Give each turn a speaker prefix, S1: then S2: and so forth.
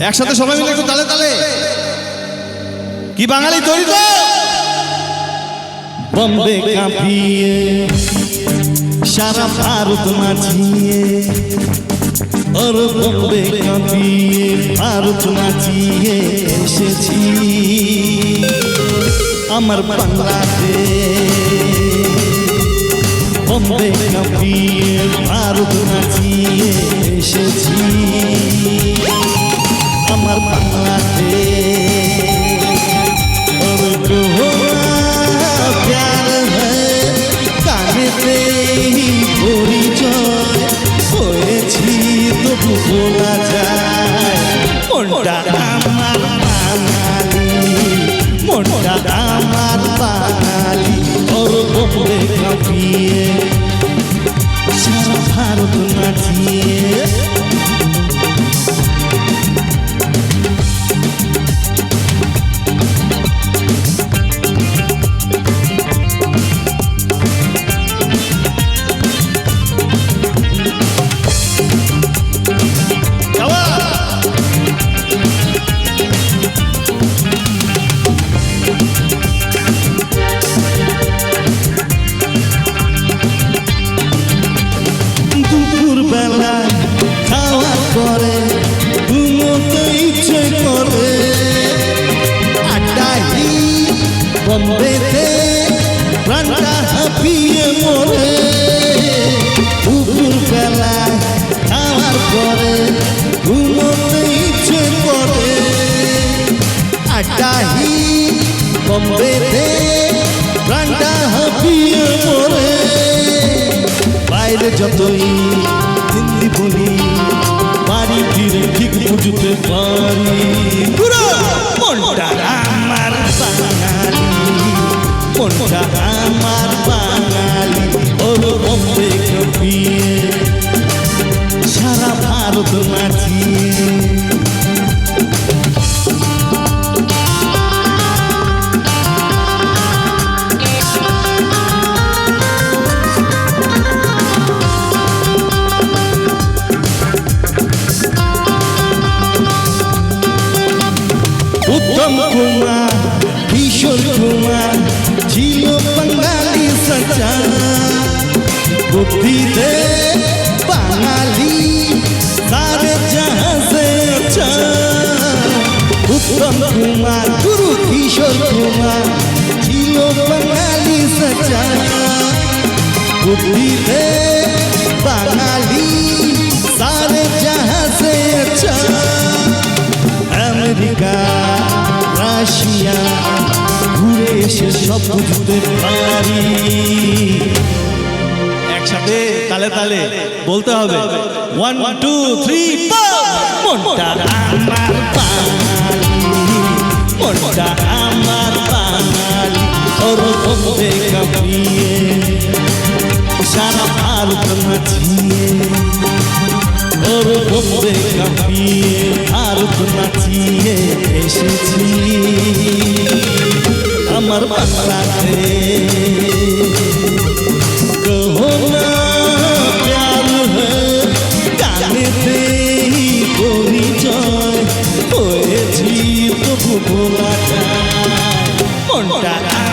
S1: একসাথে সবাই মিলে একটু তালে তালে। কি বাঙালি তৈরি তো?
S2: বম্বে কাঁপিয়ে সারা ভারত নাচিয়ে ওর বম্বে কাঁপিয়ে ভারত নাচিয়ে এসেছি। আমার বাংলাদেশ। বম্বে কাঁপিয়ে ভারত নাচিয়ে এসেছি। আমার বাংলাদেশ और कहो प्यार है কানেতে পরিচয় হয়েছি তবু বলা যায় মনটা আমার বাঙালি মনটা আমার বাঙালি ওর বম্বে কাঁপিয়ে সারা ভারত নাচিয়ে বম্বেতে প্রাণটা হাঁপিয়ে মরে। দুপুর বেলা খাওয়ার পরে, ঘুমোতে ইচ্ছে করে। আড্ডাহি বম্বেতে প্রাণটা হাঁপিয়ে মরে। বাইরে যতই হিন্দি বলি আমার বাঙালি ওর বম্বে কপিয়ে সারা ভারত নাচিয়ে উত্তম কুমার কিশোর কুমার সচা বুদ্ধিতে বাঙালি সারে জাহাজে উত্তম কুমার, গুরু কিশোর কুমার, ছিল বাঙালি সচা বুদ্ধিতে বাঙালি সারে জাহাজে আমেরিকা, রাশিয়া, ঘুরে এসে সব বুঝতে পারি।
S1: তালে তালে বলতে হবে। ওয়ান টু থ্রি
S2: আমার বাঙালি এসেছি আমার বাংলাদেশ পরিচয়